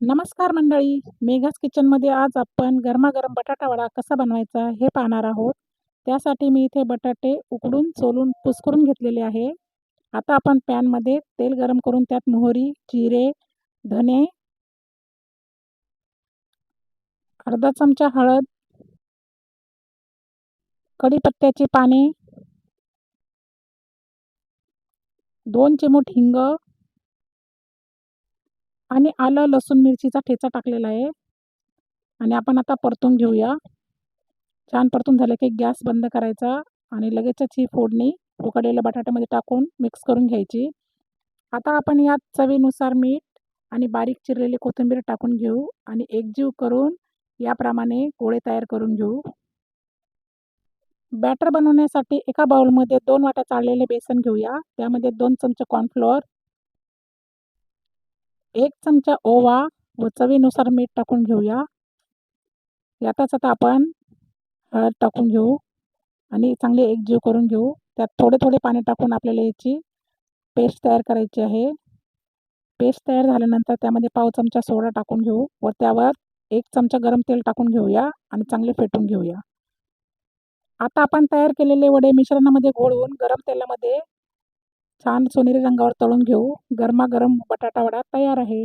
नमस्कार मंडळी. मेघास किचनमध्ये आज आपण गरमागरम बटाटा वडा कसा बनवायचा हे पाहणार आहोत. त्यासाठी मी इथे बटाटे उकडून सोलून पुस्करून घेतलेले आहे. आता आपण पॅनमध्ये तेल गरम करून त्यात मोहरी जिरे धने अर्धा चमचा हळद कढीपत्त्याची पाने दोन चिमूट हिंग आणि आलं लसूण मिरचीचा ठेचा टाकलेला आहे. आणि आपण आता परतून घेऊया. छान परतून झालं की गॅस बंद करायचा आणि लगेचच ही फोडणी उकडलेल्या बटाट्यामध्ये टाकून मिक्स करून घ्यायची. आता आपण यात चवीनुसार मीठ आणि बारीक चिरलेली कोथिंबीर टाकून घेऊ आणि एकजीव करून याप्रमाणे गोळे तयार करून घेऊ. बॅटर बनवण्यासाठी एका बाउलमध्ये दोन वाट्या चाळलेले बेसन घेऊया. त्यामध्ये दोन चमचे कॉर्नफ्लोअर एक चमचा ओवा व चवीनुसार मीठ टाकून घेऊया. यातच आता आपण हळद टाकून घेऊ आणि चांगले एकजीव करून घेऊ. त्यात थोडे थोडे पाणी टाकून आपल्याला याची पेस्ट तयार करायची आहे. पेस्ट तयार झाल्यानंतर त्यामध्ये पाव चमचा सोडा टाकून घेऊ व त्यावर एक चमचा गरम तेल टाकून घेऊया आणि चांगले फेटून घेऊया. आता आपण तयार केलेले वडे मिश्रणामध्ये घोळवून गरम तेलामध्ये छान सोनेरी रंगावर तळून घेऊ. गरमागरम बटाटा वडा तयार आहे.